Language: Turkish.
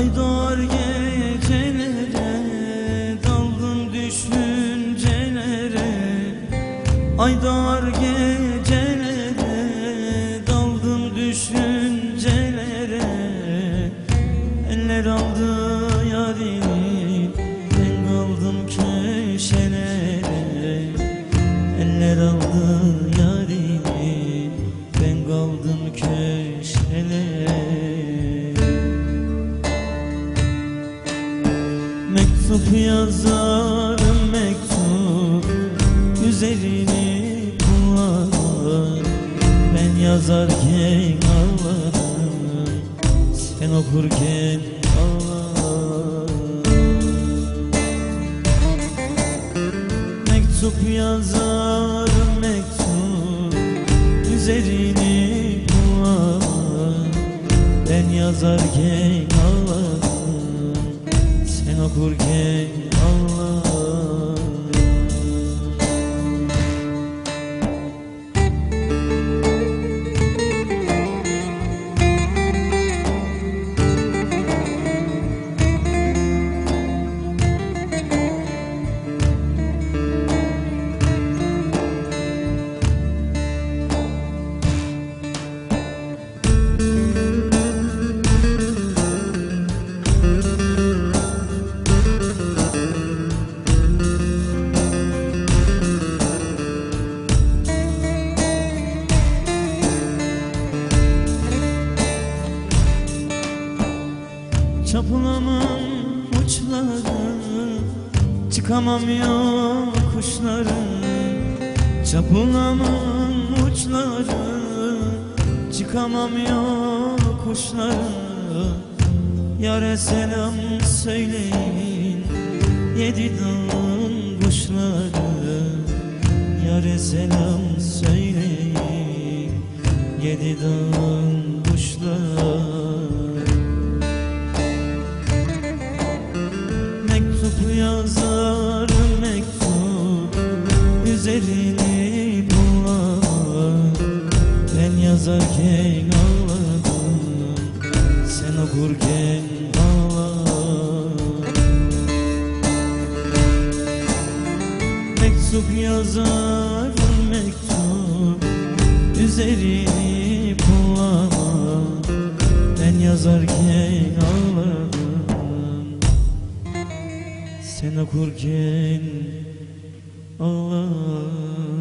Ay doğar gecelere Daldım düşüncelere. Ay doğar gecelere Daldım düşüncelere. Eller aldı yarini Mektup yazarım mektup Üzerini kullan Ben yazarken ağlarım Sen okurken ağlarım. Mektup yazarım mektup Üzerini kullan Ben yazarken ağlarım okurken ağlarım Çapılamam uçları Çıkamam yokuşları Çapılamam uçları Çıkamam yokuşları Yare selam söyleyin Yedi dağın kuşları. Yare selam söyleyin Yedi dağın yazarım mektup Üzerini bulan Ben yazarken ağladım Sen okurken ağladım Mektup yazarım mektup Üzerini bulan Ben yazarken sen okurken ağlar